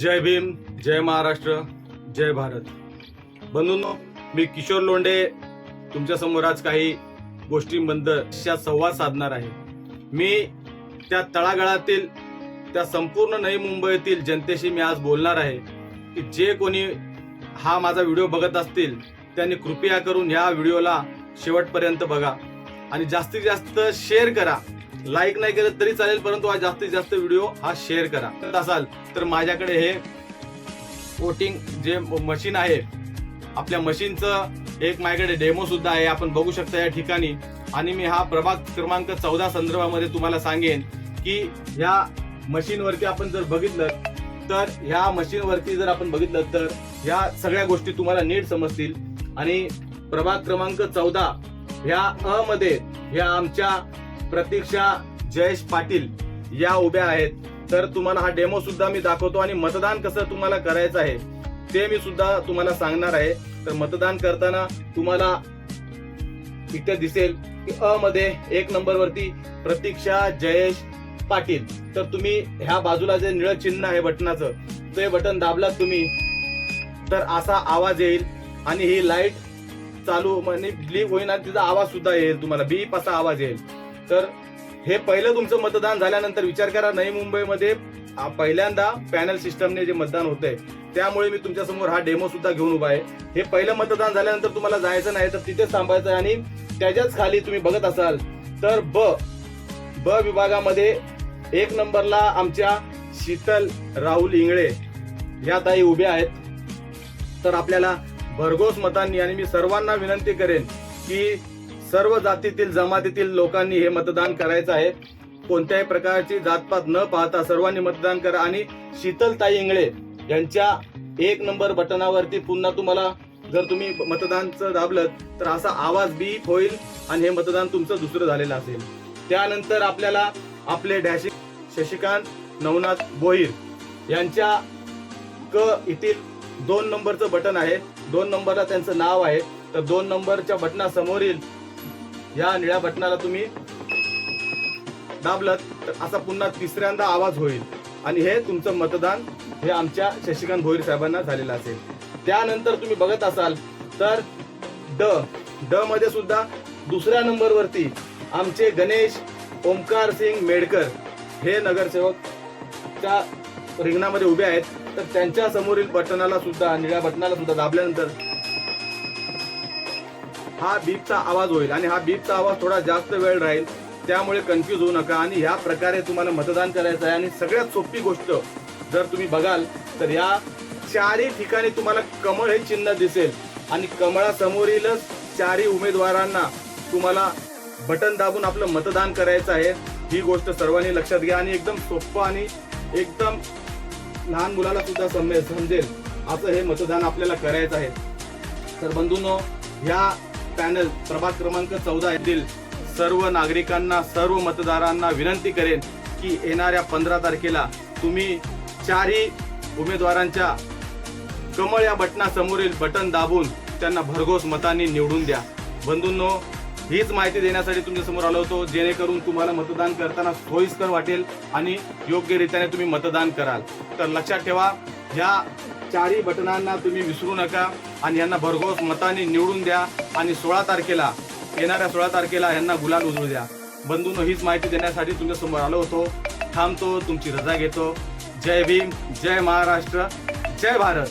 जय भीम जय महाराष्ट्र जय भारत. बंधूंनो मी किशोर लोंढे तुमच्यासमोर आज काही गोष्टींबद्दल संवाद साधणार आहे. मी त्या तळागाळातील त्या संपूर्ण नवी मुंबईतील जनतेशी मी आज बोलणार आहे की जे कोणी हा माझा व्हिडिओ बघत असतील त्यांनी कृपया करून ह्या व्हिडिओला शेवटपर्यंत बघा आणि जास्तीत जास्त शेअर करा. लाईक नाही केलं तरी चालेल परंतु हा जास्तीत जास्त व्हिडिओ हा शेअर करा. असाल तर माझ्याकडे हे कोटिंग जे मशीन आहे आपल्या मशीनचं एक माझ्याकडे डेमो सुद्धा आहे. आपण बघू शकता या ठिकाणी. आणि मी हा प्रभाग क्रमांक चौदा संदर्भामध्ये तुम्हाला सांगेन की ह्या मशीनवरती आपण जर बघितलं तर ह्या मशीनवरती जर आपण बघितलं तर ह्या सगळ्या गोष्टी तुम्हाला नीट समजतील. आणि प्रभाग क्रमांक चौदा ह्या अ मध्ये ह्या आमच्या प्रतीक्षा जयेश पाटील या उभ्या आहेत. तर तुम्हाला हा डेमो सुद्धा मी दाखवतो आणि मतदान कसं तुम्हाला करायचं आहे ते मी सुद्धा तुम्हाला सांगणार आहे. तर मतदान करताना तुम्हाला इथे दिसेल की अ मध्ये एक नंबरवरती प्रतीक्षा जयेश पाटील. तर तुम्ही ह्या बाजूला जे निळं चिन्ह आहे बटनाचं ते बटन दाबलात तुम्ही तर असा आवाज येईल आणि ही लाइट चालू म्हणजे ब्लीप होईल आणि तिचा आवाज सुद्धा येईल तुम्हाला. बीप असा आवाज येईल. तर हे पहिलं तुमचं मतदान झाल्यानंतर विचार करा नवी मुंबईमध्ये पहिल्यांदा पॅनल सिस्टमने जे मतदान होतंय त्यामुळे मी तुमच्यासमोर हा डेमो सुद्धा घेऊन उभा आहे. हे पहिलं मतदान झाल्यानंतर तुम्हाला जायचं नाही तर तिथेच थांबायचं आहे आणि त्याच्याच खाली तुम्ही बघत असाल तर ब ब विभागामध्ये एक नंबरला आमच्या शीतल राहुल इंगळे या ताई उभ्या आहेत. तर आपल्याला भरघोस मतांनी आणि मी सर्वांना विनंती करेन की सर्व जातीतील जमातीतील लोकांनी हे मतदान करायचं आहे. कोणत्याही प्रकारची जातपात न पाहता सर्वांनी मतदान करा आणि शीतलताई इंगळे यांच्या एक नंबर बटनावरती पुन्हा तुम्हाला जर तुम्ही मतदानचं दाबलं तर असा आवाज बीप होईल आणि हे मतदान तुमचं दुसरं झालेलं असेल. त्यानंतर आपल्याला आपले डॅशिंग शशिकांत नवनाथ बोईर यांच्या क येथील दोन नंबरचं बटन आहे. दोन नंबरला त्यांचं नाव आहे. तर दोन नंबरच्या बटनासमोरील या निळ्या बटनाला तुम्ही दाबलत तर असा पुन्हा तिसऱ्यांदा आवाज होईल. आणि हे तुमचं मतदान हे आमच्या शशिकांत भोईर साहेबांना झालेलं असेल. त्यानंतर तुम्ही बघत असाल तर ड ड मध्ये सुद्धा दुसऱ्या नंबरवरती आमचे गणेश ओमकार सिंग मेडकर हे नगरसेवक त्या रिंगणामध्ये उभे आहेत. तर त्यांच्या समोरील बटनाला सुद्धा निळ्या बटनाला सुद्धा दाबल्यानंतर हा बीपचा आवाज होईल आणि हा बीपचा आवाज थोडा जास्त वेळ राहील. त्यामुळे कन्फ्यूज होऊ नका आणि ह्या प्रकारे तुम्हाला मतदान करायचं आहे आणि सगळ्यात सोपी गोष्ट जर तुम्ही बघाल तर या चारही ठिकाणी तुम्हाला कमळ हे चिन्ह दिसेल. आणि कमळासमोरीलच चारही उमेदवारांना तुम्हाला बटन दाबून आपलं मतदान करायचं आहे. ही गोष्ट सर्वांनी लक्षात घ्या आणि एकदम सोपं आणि एकदम लहान मुलाला सुद्धा समजेल. असं हे मतदान आपल्याला करायचं आहे. तर बंधूंनो ह्या पॅनल प्रभाग क्रमांक चौदा येथील सर्व नागरिकांना सर्व मतदारांना विनंती करेन की येणाऱ्या पंधरा तारखेला तुम्ही चारही उमेदवारांच्या कमळ या बटनासमोरील बटन दाबून त्यांना भरघोस मतांनी निवडून द्या. बंधूंनो हीच माहिती देण्यासाठी तुमच्यासमोर आलो होतो जेणेकरून तुम्हाला मतदान करताना सोयीस्कर वाटेल आणि योग्यरित्याने तुम्ही मतदान कराल. तर लक्षात ठेवा ह्या चारही बटनांना तुम्ही विसरू नका आणि यांना भरघोस मताने निवडून द्या आणि सोळा तारखेला येणाऱ्या सोळा तारखेला यांना गुलाल उजळू द्या. बंधून हीच माहिती देण्यासाठी तुमच्यासमोर आलो होतो. थांबतो तुमची रजा घेतो. जय भीम जय महाराष्ट्र जय भारत.